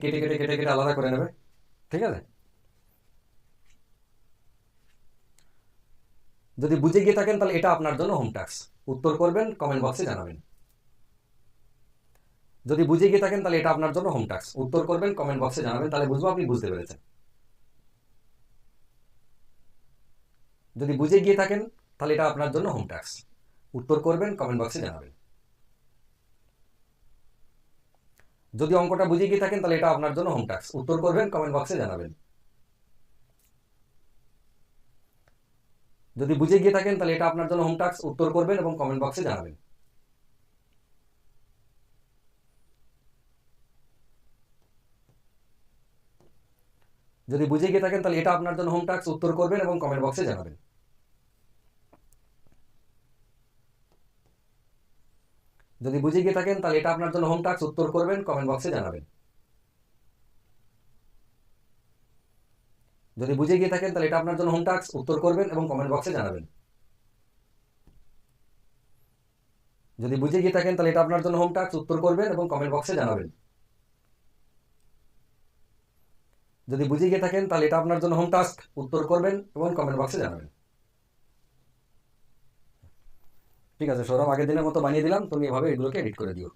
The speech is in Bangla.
কেটে কেটে কেটে কেটে আলাদা করে নেবে। ঠিক আছে? যদি বুঝে গিয়ে থাকেন, তাহলে এটা আপনার জন্য হোম টাস্ক উত্তর করবেন কমেন্ট বক্সে জানাবেন। যদি বুঝে গিয়ে থাকেন, তাহলে এটা আপনার জন্য হোম টাস্ক উত্তর করবেন কমেন্ট বক্সে জানাবেন, তাহলে বুঝব আপনি বুঝতে পেরেছেন। যদি বুঝে গিয়ে থাকেন, তাহলে এটা আপনার জন্য হোম টাস্ক উত্তর করবেন কমেন্ট বক্সে জানাবেন। যদি অঙ্কটা বুঝে গিয়ে থাকেন, তাহলে এটা আপনার জন্য হোম টাস্ক উত্তর করবেন কমেন্ট বক্সে জানাবেন। যদি বুঝে গিয়ে থাকেন, তাহলে এটা আপনার জন্য হোম উত্তর করবেন এবং কমেন্ট বক্সে জানাবেন। যদি বুঝে গিয়ে থাকেন, তাহলে এটা আপনার জন্য হোম উত্তর করবেন এবং কমেন্ট বক্সে জানাবেন। যদি বুঝে গিয়ে থাকেন, তাহলে এটা আপনার জন্য হোম টাস্ক উত্তর করবেন কমেন্ট বক্সে জানাবেন। যদি বুঝে গিয়ে থাকেন, তাহলে এটা আপনার জন্য হোম টাস্ক উত্তর করবেন এবং কমেন্ট বক্সে জানাবেন। যদি বুঝে গিয়ে থাকেন, তাহলে এটা আপনার জন্য হোম টাস্ক উত্তর করবেন এবং কমেন্ট বক্সে জানাবেন। যদি বুঝে গিয়ে থাকেন, তাহলে এটা আপনার জন্য হোম টাস্ক উত্তর করবেন এবং কমেন্ট বক্সে জানাবেন। ঠিক আছে সৌরভ আগের দিনের মতো বানিয়ে দিলাম তুমি এভাবে এগুলোকে এডিট করে দিও।